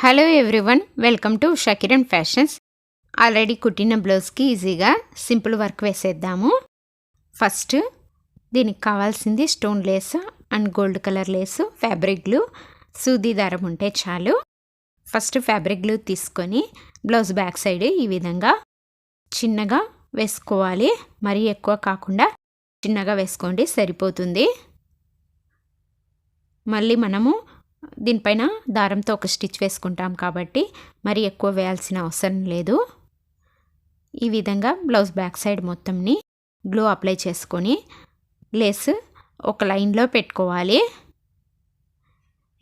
Hello everyone welcome to Shakiran fashions already కుట్టిన బ్లౌజ్కి ఈజీగా సింపుల్ వర్క్ వేసేద్దాము. ఫస్ట్ దీనికి కావాల్సింది stone lace and gold colour lace fabric glue సూది దారం ఉంటే చాలు. ఫస్ట్ ఫ్యాబ్రిక్ గ్లూ తీసుకొని బ్లౌజ్ బ్యాక్ సైడ్ ఈ విధంగా చిన్నగా వేసుకోవాలి. మరీ ఎక్కువ కాకుండా చిన్నగా వేసుకోండి సరిపోతుంది. మళ్ళీ మనము దీనిపైన దారంతో ఒక స్టిచ్ వేసుకుంటాం కాబట్టి మరి ఎక్కువ వేయాల్సిన అవసరం లేదు. ఈ విధంగా బ్లౌజ్ బ్యాక్ సైడ్ మొత్తంని గ్లో అప్లై చేసుకొని లేస్ ఒక లైన్లో పెట్టుకోవాలి.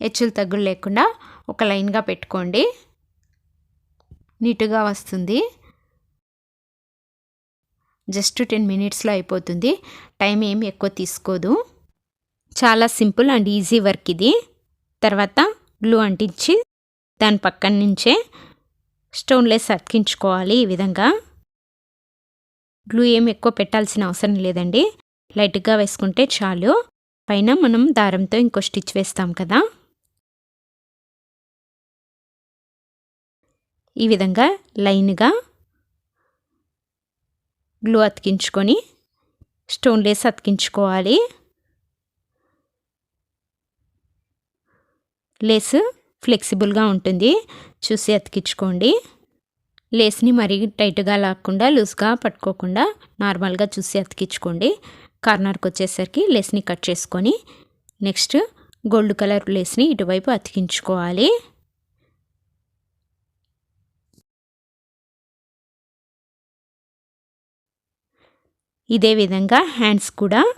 హెచ్చులు తగ్గులు లేకుండా ఒక లైన్గా పెట్టుకోండి. నీటుగా వస్తుంది. జస్ట్ టెన్ మినిట్స్లో అయిపోతుంది. టైం ఏం ఎక్కువ తీసుకోదు. చాలా సింపుల్ అండ్ ఈజీ వర్క్ ఇది. తర్వాత గ్లూ అంటించి దాని పక్కన నుంచే స్టోన్లెస్ అతికించుకోవాలి ఈ విధంగా. గ్లూ ఏం ఎక్కువ పెట్టాల్సిన అవసరం లేదండి. లైట్గా వేసుకుంటే చాలు. పైన మనం దారంతో ఇంకో స్టిచ్ వేస్తాం కదా. ఈ విధంగా లైన్గా గ్లూ అతికించుకొని స్టోన్ లేస్ అతికించుకోవాలి. లేస్ ఫ్లెక్సిబుల్గా ఉంటుంది. చూసి అతికించుకోండి. లేస్ని మరీ టైట్గా లాక్కుండా లూజ్గా పట్టుకోకుండా నార్మల్గా చూసి అతికించుకోండి. కార్నర్కి వచ్చేసరికి లేస్ని కట్ చేసుకొని నెక్స్ట్ గోల్డ్ కలర్ లేస్ని ఇటువైపు అతికించుకోవాలి. ఇదే విధంగా హ్యాండ్స్ కూడా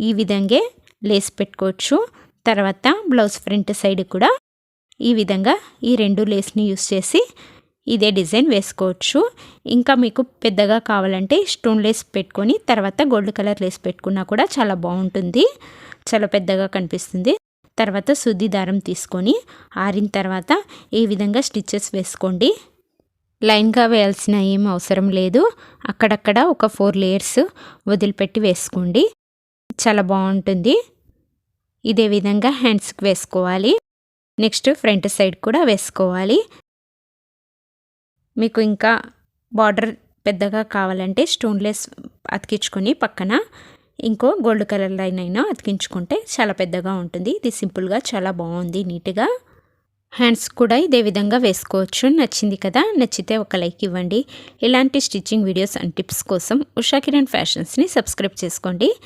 ఈ విధంగా లేస్ పెట్టుకోవచ్చు. తర్వాత బ్లౌజ్ ఫ్రంట్ సైడ్ కూడా ఈ విధంగా ఈ రెండు లేస్ని యూస్ చేసి ఇదే డిజైన్ వేసుకోవచ్చు. ఇంకా మీకు పెద్దగా కావాలంటే స్టోన్ లేస్ పెట్టుకొని తర్వాత గోల్డ్ కలర్ లేస్ పెట్టుకున్నా కూడా చాలా బాగుంటుంది. చాలా పెద్దగా కనిపిస్తుంది. తర్వాత శుద్ధి దారం తీసుకొని ఆరిన తర్వాత ఈ విధంగా స్టిచ్చెస్ వేసుకోండి. లైన్గా వేయాల్సిన ఏం అవసరం లేదు. అక్కడక్కడ ఒక ఫోర్ లేయర్స్ వదిలిపెట్టి వేసుకోండి. చాలా బాగుంటుంది. ఇదే విధంగా హ్యాండ్స్కి వేసుకోవాలి. నెక్స్ట్ ఫ్రంట్ సైడ్ కూడా వేసుకోవాలి. మీకు ఇంకా బార్డర్ పెద్దగా కావాలంటే స్టోన్లెస్ అతికించుకొని పక్కన ఇంకో గోల్డ్ కలర్ లైన్ అయినా అతికించుకుంటే చాలా పెద్దగా ఉంటుంది. ఇది సింపుల్గా చాలా బాగుంది నీట్గా. హ్యాండ్స్ కూడా ఇదే విధంగా వేసుకోవచ్చు. నచ్చింది కదా? నచ్చితే ఒక లైక్ ఇవ్వండి. ఇలాంటి స్టిచ్చింగ్ వీడియోస్ అండ్ టిప్స్ కోసం ఉషా కిరణ్ ఫ్యాషన్స్ని సబ్స్క్రైబ్ చేసుకోండి.